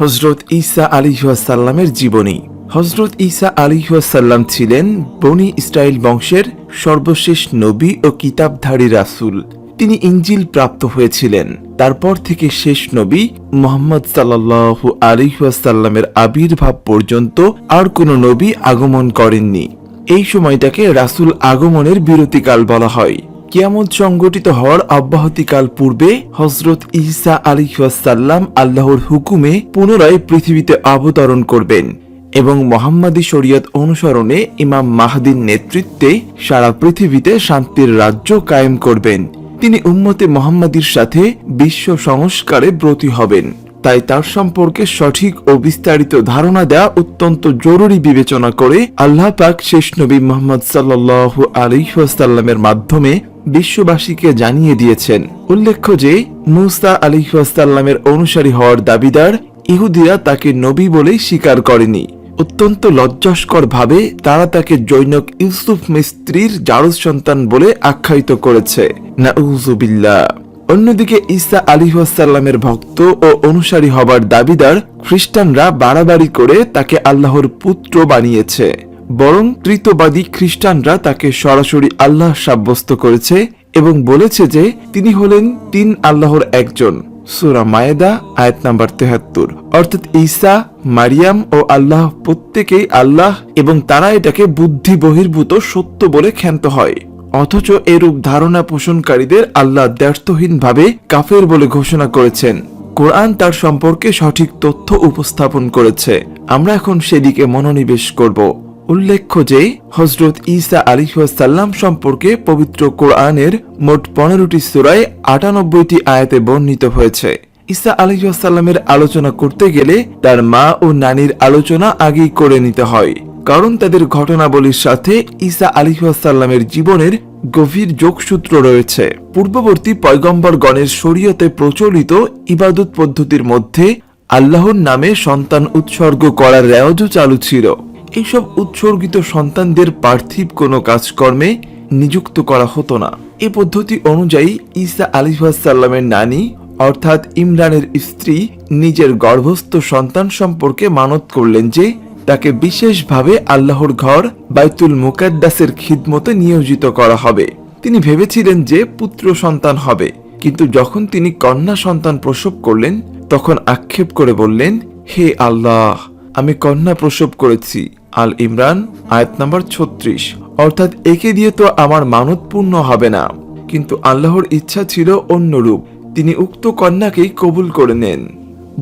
হজরত ঈসা আলিহাসাল্লামের জীবনী। হজরত ঈসা আলিহাসাল্লাম ছিলেন বনি ইসরায়েল বংশের সর্বশেষ নবী ও কিতাবধারী রাসূল। তিনি ইঞ্জিল প্রাপ্ত হয়েছিলেন। তারপর থেকে শেষ নবী মোহাম্মদ সাল্লাল্লাহু আলিহাসাল্লামের আবির্ভাব পর্যন্ত আর কোনো নবী আগমন করেননি। এই সময়টাকে রাসূল আগমনের বিরতিকাল বলা হয়। কিয়ামত সংগঠিত হওয়ার অব্যাহতিকাল পূর্বে হজরত ঈসা আলিহাসাল্লাম আল্লাহর হুকুমে পুনরায় পৃথিবীতে অবতরণ করবেন এবং মোহাম্মদী শরীয়ত অনুসরণে ইমাম মাহদির নেতৃত্বে সারা পৃথিবীতে শান্তির রাজ্য কায়েম করবেন। তিনি উম্মতে মোহাম্মদীর সাথে বিশ্ব সংস্কারে ব্রতী হবেন। তাই তার সম্পর্কে সঠিক ও বিস্তারিত ধারণা দেওয়া অত্যন্ত জরুরি বিবেচনা করে আল্লাহ পাক শেষ নবী মোহাম্মদ সাল্লাহ আলিহাসাল্লামের মাধ্যমে বিশ্ববাসীকে জানিয়ে দিয়েছেন। উল্লেখ্য যে, মুসা আলিহাসাল্লামের অনুসারী হওয়ার দাবিদার ইহুদিরা তাকে নবী বলেই স্বীকার করেনি। অত্যন্ত লজ্জাস্কর ভাবে তারা তাকে জৈনক ইউসুফ মিস্ত্রির জারজ সন্তান বলে আখ্যায়িত করেছে। নাউজুবিল্লাহ অন্যদিকে ঈসা আলিহাসাল্লামের ভক্ত ও অনুসারী হবার দাবিদার খ্রিস্টানরা বাড়াবাড়ি করে তাকে আল্লাহর পুত্র বানিয়েছে। বরং তৃতবাদী খ্রিস্টানরা তাকে সরাসরি আল্লাহ সাব্যস্ত করেছে এবং বলেছে যে তিনি হলেন তিন আল্লাহর একজন। সুরা মায়েদা, আয়াত নাম্বার তেহাত্তর। অর্থাৎ ঈসা, মারিয়াম ও আল্লাহ প্রত্যেকেই আল্লাহ এবং তারা এটাকে বুদ্ধি বহির্ভূত সত্য বলে খ্যান্ত হয়। অথচ এরূপ ধারণা পোষণকারীদের আল্লাহ দ্ব্যর্থহীনভাবে কাফের বলে ঘোষণা করেছেন। কোরআন তার সম্পর্কে সঠিক তথ্য উপস্থাপন করেছে। আমরা এখন সেদিকে মনোনিবেশ করব। উল্লেখ্য যে হজরত ঈসা আলিহাসাল্লাম সম্পর্কে পবিত্র কোরআনের মোট পনেরোটি সুরায় আটানব্বইটি আয়াতে বর্ণিত হয়েছে। ঈসা আলিহাসাল্লামের আলোচনা করতে গেলে তার মা ও নানির আলোচনা আগেই করে নিতে হয়। কারণ তাদের ঘটনাবলীর সাথে ঈসা আলিহাসাল্লামের জীবনের গভীর যোগসূত্র রয়েছে। পূর্ববর্তী পয়গম্বরগণের শরীয়তে প্রচলিত ইবাদত পদ্ধতির মধ্যে আল্লাহর নামে সন্তান উৎসর্গ করার রেওয়াজও চালু ছিল। এইসব উৎসর্গিত সন্তানদের পার্থিব কোনো কাজকর্মে নিযুক্ত করা হতো না। এ পদ্ধতি অনুযায়ী ঈসা আলিহাসাল্লামের নানি, অর্থাৎ ইমরানের স্ত্রী, নিজের গর্ভস্থ সন্তান সম্পর্কে মানত করলেন যে, তাকে বিশেষভাবে আল্লাহর ঘর বাইতুল মুকাদ্দাসের খিদমতে নিয়োজিত করা হবে। তিনি ভেবেছিলেন যে পুত্র সন্তান হবে, কিন্তু যখন তিনি কন্যা সন্তান প্রসব করলেন, তখন আক্ষেপ করে বললেন, হে আল্লাহ! আমি কন্যা প্রসব করেছি। আল ইমরান, আয়াত নাম্বার ছত্রিশ। অর্থাৎ একে দিয়ে তো আমার মানত পূর্ণ হবে না। কিন্তু আল্লাহর ইচ্ছা ছিল অন্যরূপ। তিনি উক্ত কন্যাকেই কবুল করে নেন।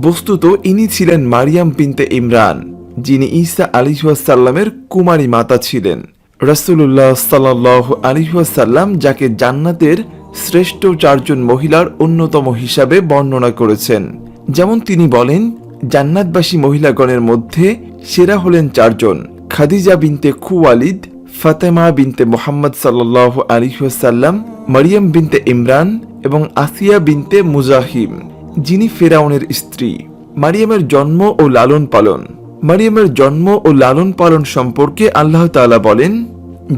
বস্তুত ইনি ছিলেন মারিয়াম পিনতে ইমরান, যিনি ঈসা আলিহাসাল্লামের কুমারী মাতা ছিলেন। রাসুল্লাহ সাল্লাহ আলিহাসাল্লাম যাকে জান্নাতের শ্রেষ্ঠ চারজন মহিলার অন্যতম হিসাবে বর্ণনা করেছেন। যেমন তিনি বলেন জান্নাতবাসী মহিলাগণের মধ্যে সেরা হলেন চারজন, খাদিজা বিনতে খুওয়ালিদ, ফাতেমা বিনতে মোহাম্মদ সাল্লাহ আলিহাসাল্লাম মারিয়াম বিনতে ইমরান এবং আসিয়া বিনতে মুজাহিম, যিনি ফেরাউনের স্ত্রী। মারিয়ামের জন্ম ও লালন পালন। মারিয়ামের জন্ম ও লালন পালন সম্পর্কে আল্লাহ তাআলা বলেন,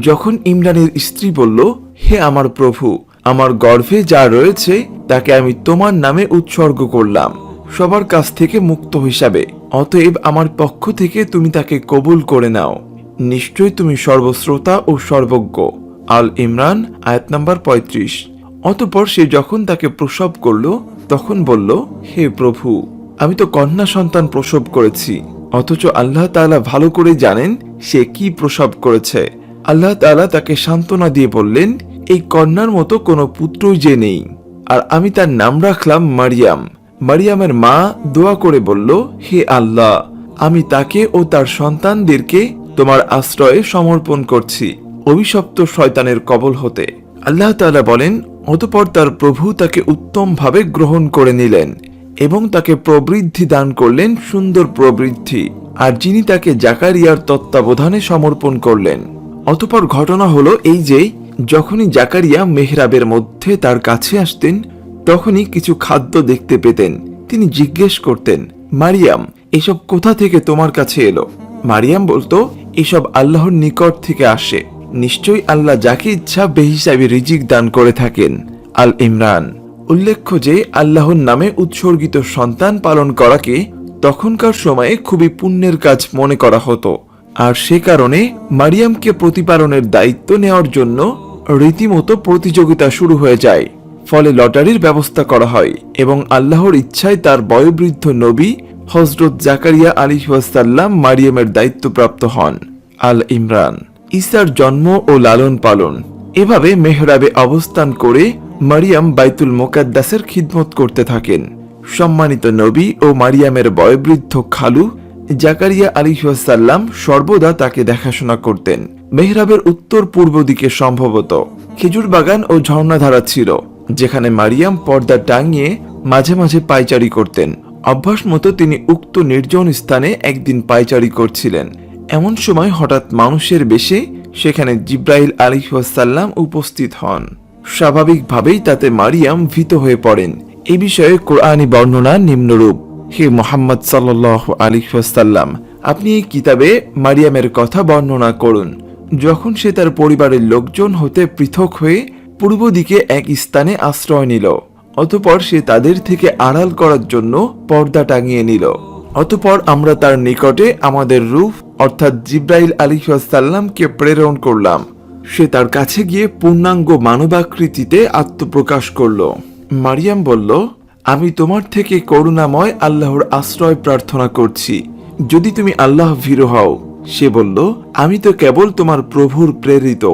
যখন ইমরানের স্ত্রী বলল, হে আমার প্রভু, আমার গর্ভে যা রয়েছে, তাকে আমি তোমার নামে উৎসর্গ করলাম। সবার কাছ থেকে মুক্ত হিসাবে। অতএব আমার পক্ষ থেকে তুমি তাকে কবুল করে নাও। নিশ্চয় তুমি সর্বশ্রোতা ও সর্বজ্ঞ। আল ইমরান, আয়াত নাম্বার পঁয়ত্রিশ। অতপর সে যখন তাকে প্রসব করল, তখন বলল, হে প্রভু, আমি তো কন্যা সন্তান প্রসব করেছি। অথচ আল্লাহ তাআলা ভালো করে জানেন সে কি প্রসব করেছে। আল্লাহ তাআলা তাকে সান্ত্বনা দিয়ে বললেন, এই কন্যার মতো কোনো পুত্রই যে নেই। আর আমি তার নাম রাখলাম মারিয়াম। মারিয়ামের মা দোয়া করে বলল, হে আল্লাহ, আমি তাকে ও তার সন্তানদেরকে তোমার আশ্রয়ে সমর্পণ করছি। অভিশপ্ত শয়তানের কবল হতে আল্লাহ তালা বলেন, অতপর তার প্রভু তাকে উত্তমভাবে গ্রহণ করে নিলেন এবং তাকে প্রবৃদ্ধি দান করলেন সুন্দর প্রবৃদ্ধি, আর যিনি তাকে জাকারিয়ার তত্ত্বাবধানে সমর্পণ করলেন। অতপর ঘটনা হলো এই যে, যখনই জাকারিয়া মেহরাবের মধ্যে তার কাছে আসতেন তখনই কিছু খাদ্য দেখতে পেতেন। তিনি জিজ্ঞেস করতেন, মারিয়াম, এসব কোথা থেকে তোমার কাছে এলো? মারিয়াম বলতো, এসব আল্লাহর নিকট থেকে আসে। নিশ্চয়ই আল্লাহ যাকে ইচ্ছা বেহিসাবি রিজিক দান করে থাকেন। আল ইমরান। উল্লেখ্য যে, আল্লাহর নামে উৎসর্গিত সন্তান পালন করাকে তখনকার সময়ে খুবই পুণ্যের কাজ মনে করা হতো। আর সে কারণে মারিয়ামকে প্রতিপালনের দায়িত্ব নেওয়ার জন্য রীতিমতো প্রতিযোগিতা শুরু হয়ে যায়। ফলে লটারির ব্যবস্থা করা হয় এবং আল্লাহর ইচ্ছায় তার বয়োবৃদ্ধ নবী হজরত জাকারিয়া আলী সাল্লাম মারিয়ামের দায়িত্বপ্রাপ্ত হন। আল ইমরান ইসার জন্ম ও লালন পালন। এভাবে মেহরাবে অবস্থান করে মারিয়াম বাইতুল মোকাদ্দাসের খিদমত করতে থাকেন। সম্মানিত নবী ও মারিয়ামের বয়োবৃদ্ধ খালু জাকারিয়া আলী সাল্লাম সর্বদা তাকে দেখাশোনা করতেন। মেহরাবের উত্তর পূর্ব দিকে সম্ভবত। খেজুর বাগান ও ঝর্ণাধারা ছিল। যেখানে মারিয়াম পর্দা টাঙিয়ে মাঝে মাঝে পাইচারি করতেন। অভ্যাস মতো তিনি উক্ত নির্জন স্থানে একদিন পাইচারি করছিলেন। এমন সময় হঠাৎ মানুষের বেশে সেখানে জিব্রাইল আলিহাসাল্লাম উপস্থিত হন। স্বাভাবিকভাবেই তাতে মারিয়াম ভীত হয়ে পড়েন। এ বিষয়ে কোরআনী বর্ণনা নিম্নরূপ। হে মোহাম্মদ সাল্লাহ আলিহাসাল্লাম আপনি এই কিতাবে মারিয়ামের কথা বর্ণনা করুন। যখন সে তার পরিবারের লোকজন হতে পৃথক হয়ে পূর্ব দিকে এক স্থানে আশ্রয় নিল, অতপর সে তাদের থেকে আড়াল করার জন্য পর্দা টাঙিয়ে নিল। অতপর আমরা তার নিকটে আমাদের রূপ, অর্থাৎ জিব্রাইল আলিহাসাল্লামকে প্রেরণ করলাম। সে তার কাছে গিয়ে পূর্ণাঙ্গ মানবাকৃতিতে আত্মপ্রকাশ করল। মারিয়াম বলল, আমি তোমার থেকে করুণাময় আল্লাহর আশ্রয় প্রার্থনা করছি। যদি তুমি আল্লাহ ভীরু হও, সে বলল, আমি তো কেবল তোমার প্রভুর প্রেরিত।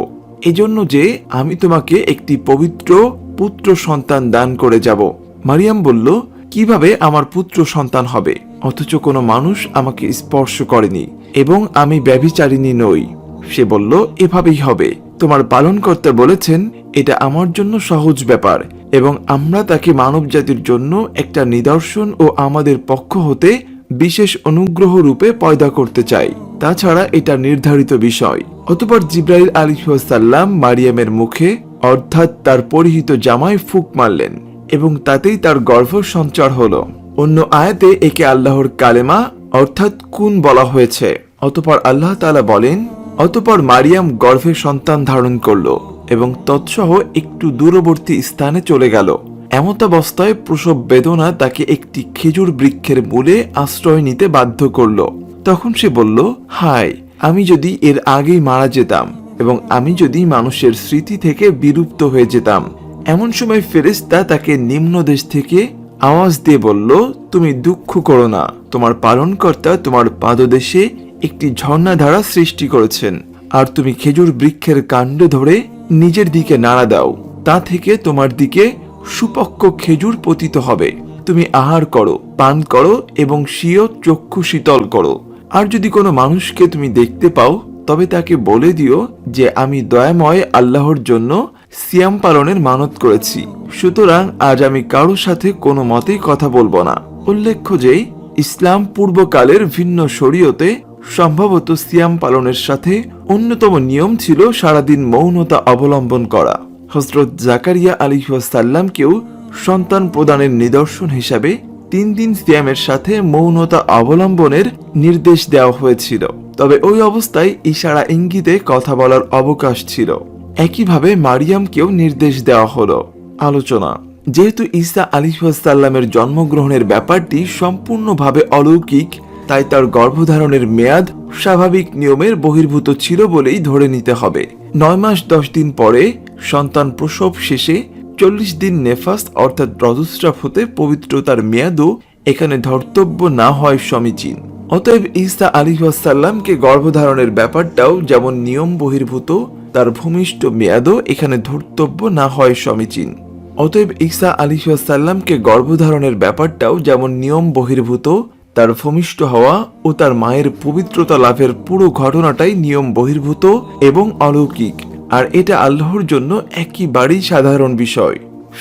এজন্য যে আমি তোমাকে একটি পবিত্র পুত্র সন্তান দান করে যাব। মারিয়াম বলল, কীভাবে আমার পুত্র সন্তান হবে? অথচ কোনো মানুষ আমাকে স্পর্শ করেনি এবং আমি ব্যভিচারিণী নই। সে বলল, এভাবেই হবে। তোমার পালনকর্তা বলেছেন, এটা আমার জন্য সহজ ব্যাপার এবং আমরা তাকে মানবজাতির জন্য একটা নিদর্শন ও আমাদের পক্ষ হতে বিশেষ অনুগ্রহ রূপে পয়দা করতে চাই। তাছাড়া এটা নির্ধারিত বিষয়। অতপর জিব্রাইল আলিহাসাল্লাম মারিয়ামের মুখে, অর্থাৎ তার পরিহিত জামায় ফুক মারলেন এবং তাতেই তার গর্ভ সঞ্চার হলো। অন্য আয়াতে একে আল্লাহর কালেমা, অর্থাৎ কুন বলা হয়েছে। অতপর আল্লাহ তাআলা বলেন, অতপর মারিয়াম গর্ভে সন্তান ধারণ করল এবং তৎসহ একটু দূরবর্তী স্থানে চলে গেল। এমতাবস্থায় প্রসব বেদনা তাকে একটি খেজুর বৃক্ষের মূলে আশ্রয় নিতে বাধ্য করল। তখন সে বলল, হায়, আমি যদি এর আগেই মারা যেতাম এবং আমি যদি মানুষের স্মৃতি থেকে বিলুপ্ত হয়ে যেতাম। এমন সময় ফেরেশতা তাকে নিম্ন দেশ থেকে আওয়াজ দিয়ে বলল, তুমি দুঃখ করো না। তোমার পালনকর্তা তোমার পাদদেশে একটি ঝর্ণাধারা সৃষ্টি করেছেন। আর তুমি খেজুর বৃক্ষের কাণ্ড ধরে নিজের দিকে নাড়া দাও। তা থেকে তোমার দিকে সুপক্ষ খেজুর পতিত হবে। তুমি আহার করো, পান করো এবং স্বীয় চক্ষু শীতল করো। আর যদি কোনো মানুষকে তুমি দেখতে পাও, তবে তাকে বলে দিও যে আমি দয়াময় আল্লাহর জন্য সিয়াম পালনের মানত করেছি। সুতরাং আজ আমি কারও সাথে কোনো মতেই কথা বলব না। উল্লেখ্য যে, ইসলাম পূর্বকালের ভিন্ন শরীয়তে সম্ভবত সিয়াম পালনের সাথে অন্যতম নিয়ম ছিল সারাদিন মৌনতা অবলম্বন করা। হজরত জাকারিয়া আলিহাসাল্লামকেও সন্তান প্রদানের নিদর্শন হিসাবে তিন দিন সিয়ামের সাথে মৌনতা অবলম্বনের নির্দেশ দেওয়া হয়েছিল। তবে ওই অবস্থায় ইশারা ইঙ্গিতে কথা বলার অবকাশ ছিল। একইভাবে মারিয়ামকেও নির্দেশ দেওয়া হলো। আলোচনা। যেহেতু ঈসা আলিহাসাল্লামের জন্মগ্রহণের ব্যাপারটি সম্পূর্ণভাবে অলৌকিক, তাই তার গর্ভধারণের মেয়াদ স্বাভাবিক নিয়মের বহির্ভূত ছিল বলেই ধরে নিতে হবে। নয় মাস দশ দিন পরে সন্তান প্রসব শেষে চল্লিশ দিন নেফাস অর্থাৎ রজস্রাফ হতে পবিত্রতার মেয়াদও এখানে ধর্তব্য না হয় সমীচীন অতএব ঈসা আলিহাসাল্লামকে গর্ভধারণের ব্যাপারটাও যেমন নিয়ম বহির্ভূত, তার ভূমিষ্ঠ মেয়াদও এখানে ধর্তব্য না হয় সমীচীন অতএব ঈসা আলিহাসাল্লামকে গর্ভধারণের ব্যাপারটাও যেমন নিয়ম বহির্ভূত, তার ভূমিষ্ঠ হওয়া ও তার মায়ের পবিত্রতা লাভের পুরো ঘটনাটাই নিয়ম বহির্ভূত এবং অলৌকিক। আর এটা আল্লাহর জন্য একেবারেই সাধারণ বিষয়।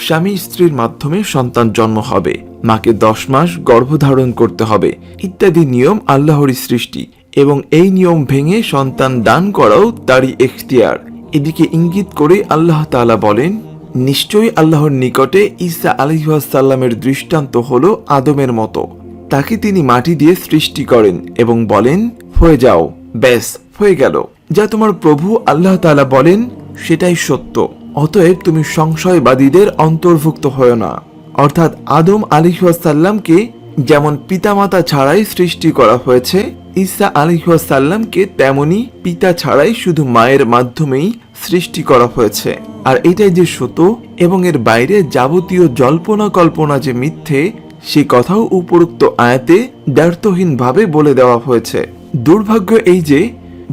স্বামী স্ত্রীর মাধ্যমে সন্তান জন্ম হবে, মাকে দশ মাস গর্ভধারণ করতে হবে, ইত্যাদি নিয়ম আল্লাহরই সৃষ্টি এবং এই নিয়ম ভেঙে সন্তান দান করাও তারই এখতিয়ার। এদিকে ইঙ্গিত করে আল্লাহ তাআলা বলেন, নিশ্চয়ই আল্লাহর নিকটে ঈসা আলিহাসাল্লামের দৃষ্টান্ত হল আদমের মতো। তাকে তিনি মাটি দিয়ে সৃষ্টি করেন এবং বলেন, হয়ে যাও, ব্যাস, হয়ে গেল। যা তোমার প্রভু আল্লাহ তাআলা বলেন, সেটাই সত্য। অতএব তুমি সংশয়বাদীদের অন্তর্ভুক্ত হয় না। অর্থাৎ আদম আলিহাসাল্লামকে যেমন পিতামাতা ছাড়াই সৃষ্টি করা হয়েছে, ঈসা আলিহাসাল্লামকে তেমনি পিতা ছাড়াই শুধু মায়ের মাধ্যমেই সৃষ্টি করা হয়েছে। আর এটাই যে সত্য এবং এর বাইরে যাবতীয় জল্পনা কল্পনা যে মিথ্যে, সে কথাও উপরোক্ত আয়াতে দ্ব্যর্থহীনভাবে বলে দেওয়া হয়েছে। দুর্ভাগ্য এই যে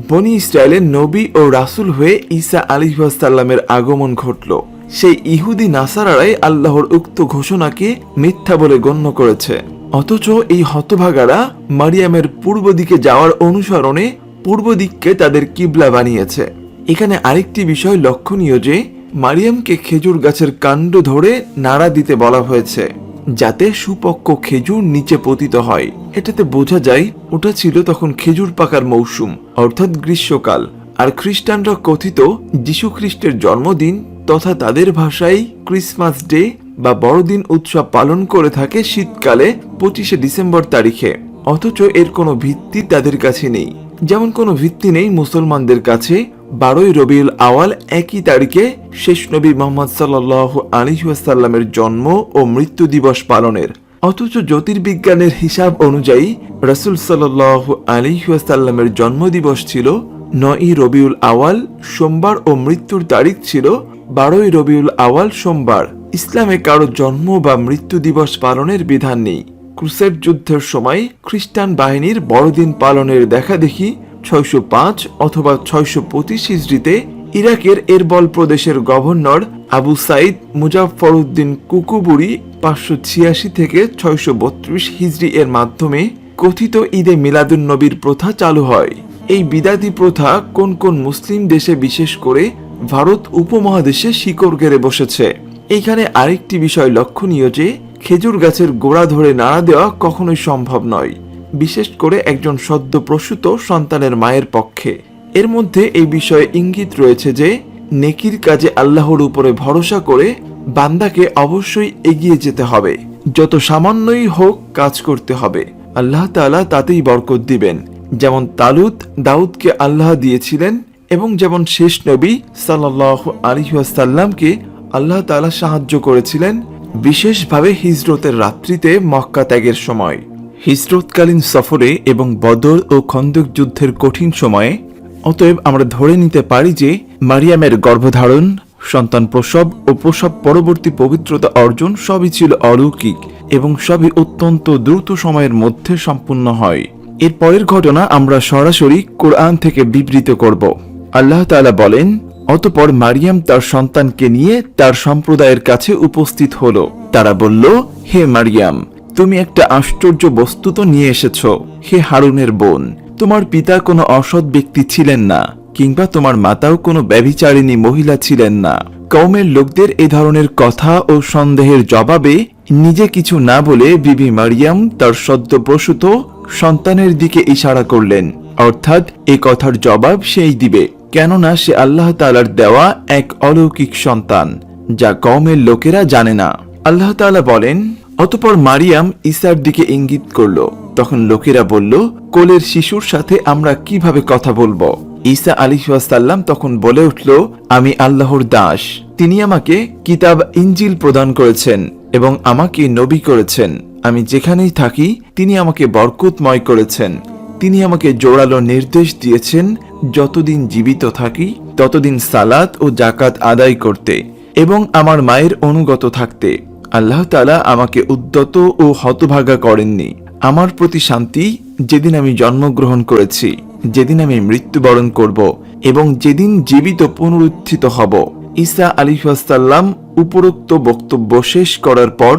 বনি ইসরায়েলের নবী ও রাসূল হয়ে ঈসা আলিহাসাল্লামের আগমন ঘটল। সেই ইহুদি নাসারারাই আল্লাহর উক্ত ঘোষণাকে মিথ্যা বলে গণ্য করেছে। অথচ এই হতভাগারা মারিয়ামের পূর্ব দিকে যাওয়ার অনুসরণে পূর্ব দিককে তাদের কিবলা বানিয়েছে। এখানে আরেকটি বিষয় লক্ষণীয় যে, মারিয়ামকে খেজুর গাছের কাণ্ড ধরে নাড়া দিতে বলা হয়েছে। যাতে সুপক্ষ খেজুর নিচে পতিত হয়। এটাতে বোঝা যায়, ওটা ছিল তখন খেজুর পাকার মৌসুম, অর্থাৎ গ্রীষ্মকাল। আর খ্রিস্টানরা কথিত যীশু খ্রিস্টের জন্মদিন তথা তাদের ভাষায় ক্রিসমাস ডে বা বড়দিন উৎসব পালন করে থাকে শীতকালে পঁচিশে ডিসেম্বর তারিখে। অথচ এর কোনো ভিত্তি তাদের কাছে নেই। যেমন কোনো ভিত্তি নেই মুসলমানদের কাছে বারোই রবিউল আওয়াল একই তারিখে শেষ নবী মোহাম্মদ সাল্লাহ আলিহাসাল্লামের জন্ম ও মৃত্যু দিবস পালনের। অথচ জ্যোতির্বিজ্ঞানের হিসাব অনুযায়ী রসুল সাল্লাহ আলিহাসাল্লামের জন্মদিবস ছিল নয়ই রবিউল আওয়াল, সোমবার ও মৃত্যুর তারিখ ছিল বারোই রবিউল আওয়াল, সোমবার। ইসলামে কারও জন্ম বা মৃত্যু দিবস পালনের বিধান নেই। ক্রুসেড যুদ্ধের সময় খ্রিস্টান বাহিনীর বড়দিন পালনের দেখা দেখি ছয়শো পাঁচ অথবা ছয়শো পঁচিশ হিজড়িতে ইরাকের এরবল প্রদেশের governor Abu Said Muzaffaruddin Kukburi পাঁচশো ছিয়াশি থেকে ছয়শো বত্রিশ হিজড়ি এর মাধ্যমে কথিত ঈদে মিলাদুন নবীর প্রথা চালু হয়। এই বিদাতি প্রথা কোন কোন মুসলিম দেশে বিশেষ করে ভারত উপমহাদেশে শিকড় গেড়ে বসেছে। এইখানে আরেকটি বিষয় লক্ষণীয় যে, খেজুর গাছের গোড়া ধরে নাড়া দেওয়া কখনোই সম্ভব নয়। বিশেষ করে একজন সদ্য প্রসূত সন্তানের মায়ের পক্ষে। এর মধ্যে এই বিষয়ে ইঙ্গিত রয়েছে যে, নেকির কাজে আল্লাহর উপরে ভরসা করে বান্দাকে অবশ্যই এগিয়ে যেতে হবে। যত সামান্যই হোক কাজ করতে হবে। আল্লাহ তাআলা তাতেই বরকত দিবেন। যেমন তালুত দাউদকে আল্লাহ দিয়েছিলেন এবং যেমন শেষ নবী সাল্লাহ আলিহাসাল্লামকে আল্লাহ তাআলা সাহায্য করেছিলেন, বিশেষভাবে হিজরতের রাত্রিতে মক্কা ত্যাগের সময়। হিজরতকালীন সফরে এবং বদর ও খন্দক যুদ্ধের কঠিন সময়ে, অতএব আমরা ধরে নিতে পারি যে মারিয়ামের গর্ভধারণ, সন্তান প্রসব ও প্রসব পরবর্তী পবিত্রতা অর্জন সবই ছিল অলৌকিক এবং সবই অত্যন্ত দ্রুত সময়ের মধ্যে সম্পূর্ণ হয়। এর পরের ঘটনা আমরা সরাসরি কোরআন থেকে বিবৃত করব। আল্লাহ তাআলা বলেন, অতপর মারিয়াম তার সন্তানকে নিয়ে তার সম্প্রদায়ের কাছে উপস্থিত হলো। তারা বলল, হে মারিয়াম তুমি একটা আশ্চর্য বস্তু তো নিয়ে এসেছ, হে হারুনের বোন। তোমার পিতা কোনো অসৎ ব্যক্তি ছিলেন না, কিংবা তোমার মাতাও কোনো ব্যভিচারিণী মহিলা ছিলেন না। কৌমের লোকদের এ ধরনের কথা ও সন্দেহের জবাবে নিজে কিছু না বলে বিবি মারিয়াম তার সদ্য প্রসূত সন্তানের দিকে ইশারা করলেন। অর্থাৎ এ কথার জবাব সেই দিবে, কেননা সে আল্লাহ তালার দেওয়া এক অলৌকিক সন্তান, যা কওমের লোকেরা জানে না। আল্লাহ তাআলা বলেন অতপর মারিয়াম ইসার দিকে ইঙ্গিত করল। তখন লোকেরা বলল, কোলের শিশুর সাথে আমরা কীভাবে কথা বলব? ঈসা আলিহাসাল্লাম তখন বলে উঠল, আমি আল্লাহর দাস। তিনি আমাকে কিতাব ইঞ্জিল প্রদান করেছেন এবং আমাকে নবী করেছেন। আমি যেখানেই থাকি, তিনি আমাকে বরকতময় করেছেন। তিনি আমাকে জোরালো নির্দেশ দিয়েছেন, যতদিন জীবিত থাকি, ততদিন সালাত ও জাকাত আদায় করতে এবং আমার মায়ের অনুগত থাকতে। আল্লাহ তালা আমাকে উদ্যত ও হতভাগা করেননি। আমার প্রতি শান্তি যেদিন আমি জন্মগ্রহণ করেছি, যেদিন আমি মৃত্যুবরণ করব এবং যেদিন জীবিত পুনরুত্থিত হব। ঈসা আলিহাসাল্লাম উপরোক্ত বক্তব্য শেষ করার পর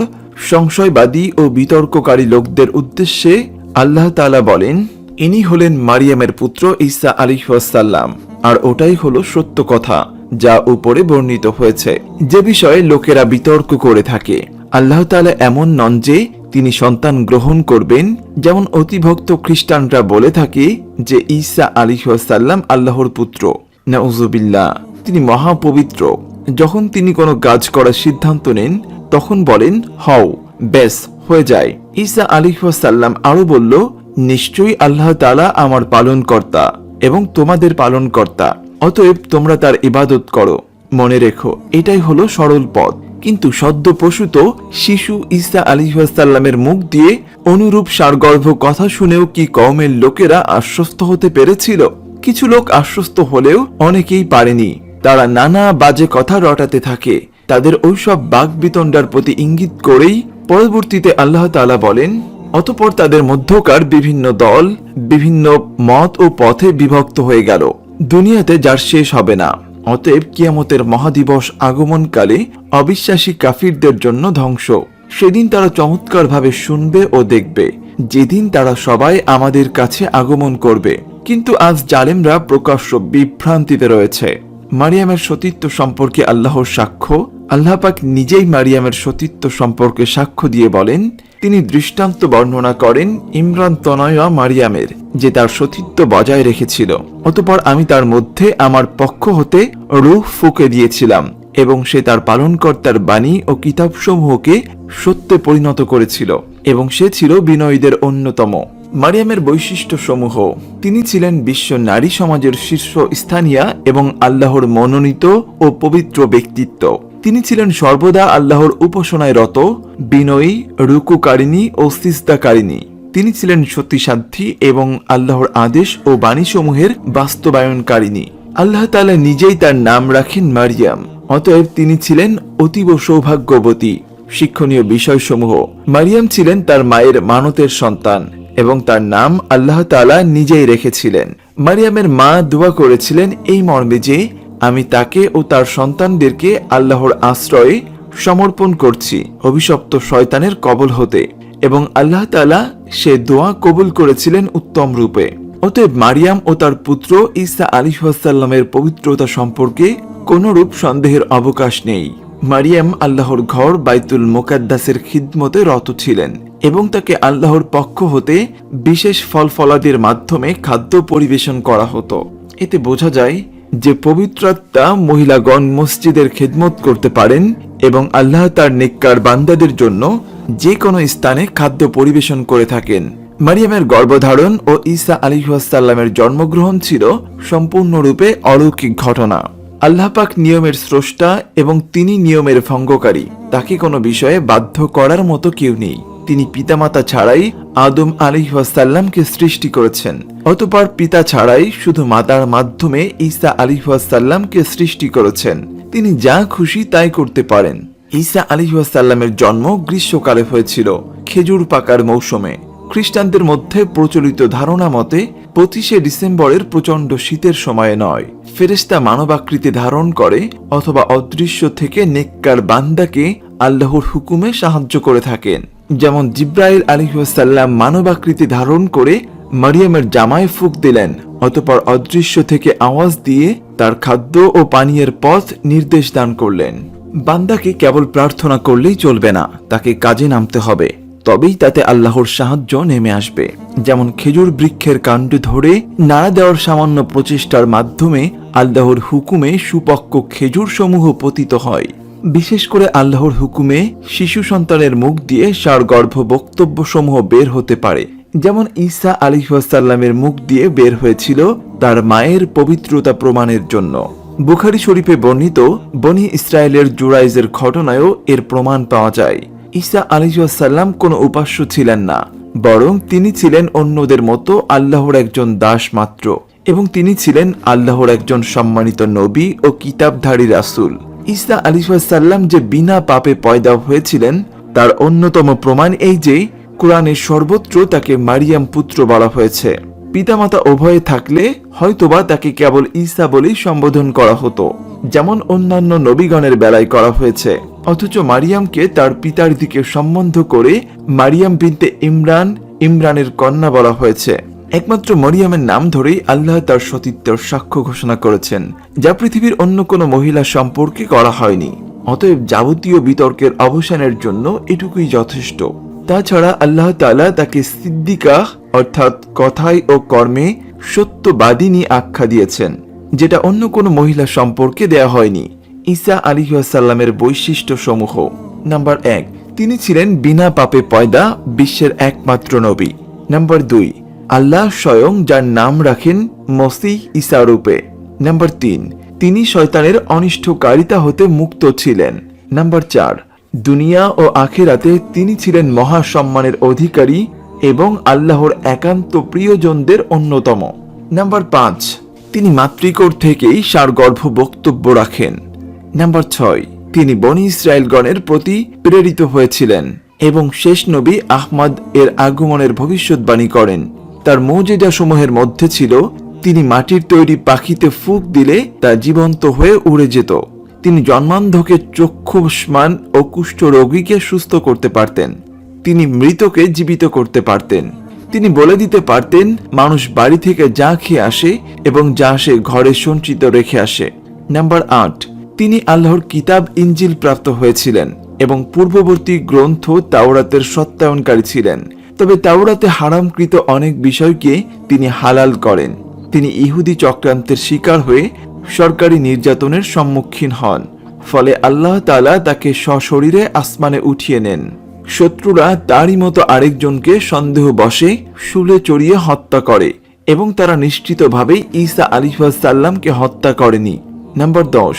সংশয়বাদী ও বিতর্ককারী লোকদের উদ্দেশ্যে আল্লাহ তাআলা বলেন, ইনি হলেন মারিয়ামের পুত্র ঈসা আলিহাসাল্লাম আর ওটাই হলো সত্য কথা। যা উপরে বর্ণিত হয়েছে। যে বিষয়ে লোকেরা বিতর্ক করে থাকে। আল্লাহ তাআলা এমন নন যে তিনি সন্তান গ্রহণ করবেন। যেমন অতিভক্ত খ্রিস্টানরা বলে থাকে যে ঈসা আলিহাসাল্লাম আল্লাহর পুত্র। নাউজুবিল্লাহ, তিনি মহাপবিত্র। যখন তিনি কোনো কাজ করার সিদ্ধান্ত নেন, তখন বলেন, হও বেশ হয়ে যায়। ঈসা আলিহাসাল্লাম আরও বলল, নিশ্চয়ই আল্লাহ তাআলা আমার পালনকর্তা এবং তোমাদের পালনকর্তা। অতএব তোমরা তার ইবাদত করো। মনে রেখো, এটাই হলো সরল পথ। কিন্তু সদ্য প্রসূত শিশু ঈসা আলিহাসাল্লামের মুখ দিয়ে অনুরূপ সারগর্ভ কথা শুনেও কি কওমের লোকেরা আশ্বস্ত হতে পেরেছিল? কিছু লোক আশ্বস্ত হলেও অনেকেই পারেনি। তারা নানা বাজে কথা রটাতে থাকে। তাদের ওইসব বাক বিতণ্ডার প্রতি ইঙ্গিত করেই পরবর্তীতে আল্লাহ তাআলা বলেন, অতপর তাদের মধ্যকার বিভিন্ন দল, বিভিন্ন মত ও পথে বিভক্ত হয়ে গেল। দুনিয়াতে যার শেষ হবে না, অতএব কিয়ামতের মহাদিবস আগমনকালে অবিশ্বাসী কাফিরদের জন্য ধ্বংস। সেদিন তারা চমৎকারভাবে শুনবে ও দেখবে, যেদিন তারা সবাই আমাদের কাছে আগমন করবে। কিন্তু আজ জালেমরা প্রকাশ্য বিভ্রান্তিতে রয়েছে। মারিয়ামের সতীত্ব সম্পর্কে আল্লাহর সাক্ষ্য, আল্লাহ পাক নিজেই মারিয়ামের সতীত্ব সম্পর্কে সাক্ষ্য দিয়ে বলেন, তিনি দৃষ্টান্ত বর্ণনা করেন ইমরান তনয়া মারিয়ামের, যে তার সতীত্ব বজায় রেখেছিল। অতপর আমি তার মধ্যে আমার পক্ষ হতে রুহ ফুকে দিয়েছিলাম এবং সে তার পালনকর্তার বাণী ও কিতাবসমূহকে সত্যে পরিণত করেছিল এবং সে ছিল বিনয়ীদের অন্যতম। মারিয়ামের বৈশিষ্ট্য সমূহ তিনি ছিলেন বিশ্ব নারী সমাজের শীর্ষ স্থানীয় এবং আল্লাহর মনোনীত ও পবিত্র ব্যক্তিত্ব। তিনি ছিলেন সর্বদা আল্লাহর উপাসনায় রত বিনয়ী, রুকুকারিণী ও সিস্তাকারিণী তিনি ছিলেন সত্যিসাধ্যী এবং আল্লাহর আদেশ ও বাণীসমূহের বাস্তবায়নকারিণী। আল্লাহ তাআলা নিজেই তার নাম রাখেন মারিয়াম। অতএব তিনি ছিলেন অতীব সৌভাগ্যবতী। শিক্ষণীয় বিষয়সমূহ। মারিয়াম ছিলেন তার মায়ের মানতের সন্তান। এবং তার নাম আল্লাহ তাআলা নিজেই রেখেছিলেন। মারিয়ামের মা দোয়া করেছিলেন এই মর্মে যে, আমি তাকে ও তার সন্তানদেরকে আল্লাহর আশ্রয়ে সমর্পণ করছি, অভিশপ্ত শয়তানের কবল হতে। এবং আল্লাহ তাআলা সে দোয়া কবুল করেছিলেন উত্তম রূপে। অতএব মারিয়াম ও তার পুত্র ঈসা আলিহাসাল্লামের পবিত্রতা সম্পর্কে কোনরূপ সন্দেহের অবকাশ নেই। মারিয়াম আল্লাহর ঘর বাইতুল মোকাদ্দাসের খিদমতে রত ছিলেন। এবং তাকে আল্লাহর পক্ষ হতে বিশেষ ফল ফলাদির মাধ্যমে খাদ্য পরিবেশন করা হতো। এতে বোঝা যায় যে পবিত্রাত্মা মহিলাগণ মসজিদের খেদমত করতে পারেন এবং আল্লাহ তার নিক্কার বান্দাদের জন্য যে কোনো স্থানে খাদ্য পরিবেশন করে থাকেন। মারিয়ামের গর্ভধারণ ও ঈসা আলিহাসাল্লামের জন্মগ্রহণ ছিল সম্পূর্ণরূপে অলৌকিক ঘটনা। আল্লাহ পাক নিয়মের স্রষ্টা এবং তিনি নিয়মের ভঙ্গকারী। তাকে কোনো বিষয়ে বাধ্য করার মতো কেউ নেই। তিনি পিতামাতা ছাড়াই আদম আলিহাসাল্লামকে সৃষ্টি করেছেন। অতপর পিতা ছাড়াই শুধু মাতার মাধ্যমে ঈসা আলিহাসাল্লামকে সৃষ্টি করেছেন। তিনি যা খুশি তাই করতে পারেন। ঈসা আলিহাসাল্লামের জন্ম গ্রীষ্মকালে হয়েছিল, খেজুর পাকার মৌসুমে। খ্রিস্টানদের মধ্যে প্রচলিত ধারণা মতে, পঁচিশে ডিসেম্বরের প্রচণ্ড শীতের সময়ে নয়। ফেরেস্তা মানবাকৃতি ধারণ করে অথবা অদৃশ্য থেকে নেককার বান্দাকে আল্লাহর হুকুমে সাহায্য করে থাকেন। যেমন জিব্রাইল আলিহাসাল্লাম মানবাকৃতি ধারণ করে মারিয়ামের জামায় ফুক দিলেন, অতপর অদৃশ্য থেকে আওয়াজ দিয়ে তার খাদ্য ও পানীয়ের পথ নির্দেশ দান করলেন। বান্দাকে কেবল প্রার্থনা করলেই চলবে না, তাকে কাজে নামতে হবে। তবেই তাতে আল্লাহর সাহায্য নেমে আসবে। যেমন খেজুর বৃক্ষের কাণ্ড ধরে নাড়া দেওয়ার সামান্য প্রচেষ্টার মাধ্যমে আল্লাহর হুকুমে সুপক্ক খেজুর সমূহ পতিত হয়। বিশেষ করে আল্লাহর হুকুমে শিশু সন্তানের মুখ দিয়ে সারগর্ভ বক্তব্য সমূহ বের হতে পারে। যেমন ঈসা আলিহাসাল্লামের মুখ দিয়ে বের হয়েছিল তার মায়ের পবিত্রতা প্রমাণের জন্য। বুখারি শরীফে বর্ণিত বনি ইসরায়েলের জুরাইজের ঘটনায়ও এর প্রমাণ পাওয়া যায়। ঈসা আলিহাসাল্লাম কোনো উপাস্য ছিলেন না, বরং তিনি ছিলেন অন্যদের মতো আল্লাহর একজন দাস মাত্র এবং তিনি ছিলেন আল্লাহর একজন সম্মানিত নবী ও কিতাবধারী রাসূল। ঈসা আলিহাসাল্লাম যে বিনা পাপে পয়দা হয়েছিলেন, তার অন্যতম প্রমাণ এই যে কোরআনের সর্বত্র তাকে মারিয়াম পুত্র বলা হয়েছে। পিতামাতা উভয়ে থাকলে হয়তোবা তাকে কেবল ঈসা বলেই সম্বোধন করা হতো, যেমন অন্যান্য নবীগণের বেলায় করা হয়েছে। অথচ মারিয়ামকে তার পিতার দিকে সম্বন্ধ করে মারিয়াম বিনতে ইমরান, ইমরানের কন্যা বলা হয়েছে। একমাত্র মরিয়ামের নাম ধরেই আল্লাহ তার সতীত্বের সাক্ষ্য ঘোষণা করেছেন, যা পৃথিবীর অন্য কোনো মহিলা সম্পর্কে করা হয়নি। অতএব যাবতীয় বিতর্কের অবসানের জন্য এটুকুই যথেষ্ট। তাছাড়া আল্লাহ তাআলা তাকে সিদ্দিকা, অর্থাৎ কথায় ও কর্মে সত্যবাদিনী আখ্যা দিয়েছেন, যেটা অন্য কোনো মহিলা সম্পর্কে দেয়া হয়নি। ঈসা আলিহাসাল্লামের বৈশিষ্ট্য সমূহ নাম্বার এক, তিনি ছিলেন বিনা পাপে পয়দা বিশ্বের একমাত্র নবী। নাম্বার দুই আল্লাহ স্বয়ং যার নাম রাখেন মসিহ ঈসা রূপে। নাম্বার তিন, তিনি শয়তানের অনিষ্টকারিতা হতে মুক্ত ছিলেন। নাম্বার চার, দুনিয়া ও আখেরাতে তিনি ছিলেন মহা সম্মানের অধিকারী এবং আল্লাহর একান্ত প্রিয়জনদের অন্যতম। নাম্বার পাঁচ, তিনি মাতৃকোর থেকেই সারগর্ভ বক্তব্য রাখেন। নাম্বার ছয়, তিনি বনি ইসরায়েলগণের প্রতি প্রেরিত হয়েছিলেন এবং শেষ নবী আহমদ এর আগমনের ভবিষ্যৎবাণী করেন। তার মৌজেদা সমূহের মধ্যে ছিল, তিনি মাটির তৈরি পাখিতে ফুক দিলে তা জীবন্ত হয়ে উড়ে যেত। তিনি জন্মান্ধকে চক্ষুষ্মান ও কুষ্ঠ রোগীকে সুস্থ করতে পারতেন। তিনি মৃতকে জীবিত করতে পারতেন। তিনি বলে দিতে পারতেন, মানুষ বাড়ি থেকে যা খেয়ে আসে এবং যা সে ঘরে সঞ্চিত রেখে আসে। নাম্বার আট, তিনি আল্লাহর কিতাব ইঞ্জিল প্রাপ্ত হয়েছিলেন এবং পূর্ববর্তী গ্রন্থ তাওরাতের সত্যায়নকারী ছিলেন। তবে তাওরাতে হারামকৃত অনেক বিষয়কে তিনি হালাল করেন। তিনি ইহুদি চক্রান্তের শিকার হয়ে সরকারি নির্যাতনের সম্মুখীন হন। ফলে আল্লাহ তাআলা তাকে সশরীরে আসমানে উঠিয়ে নেন। শত্রুরা তারই মতো আরেকজনকে সন্দেহ বসে শুলে চড়িয়ে হত্যা করে এবং তারা নিশ্চিতভাবে ঈসা আলিফাসাল্লামকে হত্যা করেনি। নাম্বার দশ,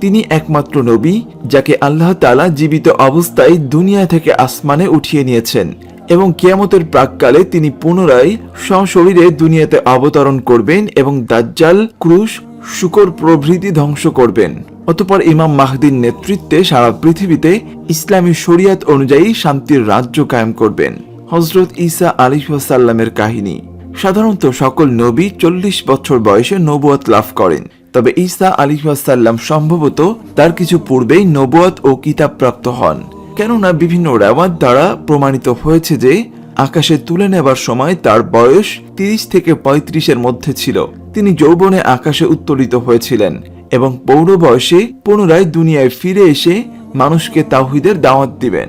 তিনি একমাত্র নবী যাকে আল্লাহ তাআলা জীবিত অবস্থায় দুনিয়া থেকে আসমানে উঠিয়ে নিয়েছেন। এবং কিয়ামতের প্রাককালে তিনি পুনরায় সশরীরে দুনিয়াতে অবতরণ করবেন এবং দাজ্জাল, ক্রুশ, শুকর প্রভৃতি ধ্বংস করবেন। অতপর ইমাম মাহদির নেতৃত্বে সারা পৃথিবীতে ইসলামী শরিয়াত অনুযায়ী শান্তির রাজ্য কায়েম করবেন। হজরত ঈসা আলিহাসাল্লামের কাহিনী। সাধারণত সকল নবী চল্লিশ বছর বয়সে নবুয়াত লাভ করেন। তবে ঈসা আলিহাসাল্লাম সম্ভবত তার কিছু পূর্বেই নবুয়াত ও কিতাব প্রাপ্ত হন। কেননা বিভিন্ন রেওয়াত দ্বারা প্রমাণিত হয়েছে যে আকাশে তুলে নেবার সময় তার বয়স তিরিশ থেকে পঁয়ত্রিশের মধ্যে ছিল। তিনি যৌবনে আকাশে উত্তোলিত হয়েছিলেন এবং পৌর বয়সে পুনরায় দুনিয়ায় ফিরে এসে মানুষকে তাহিদের দাওয়াত দিবেন।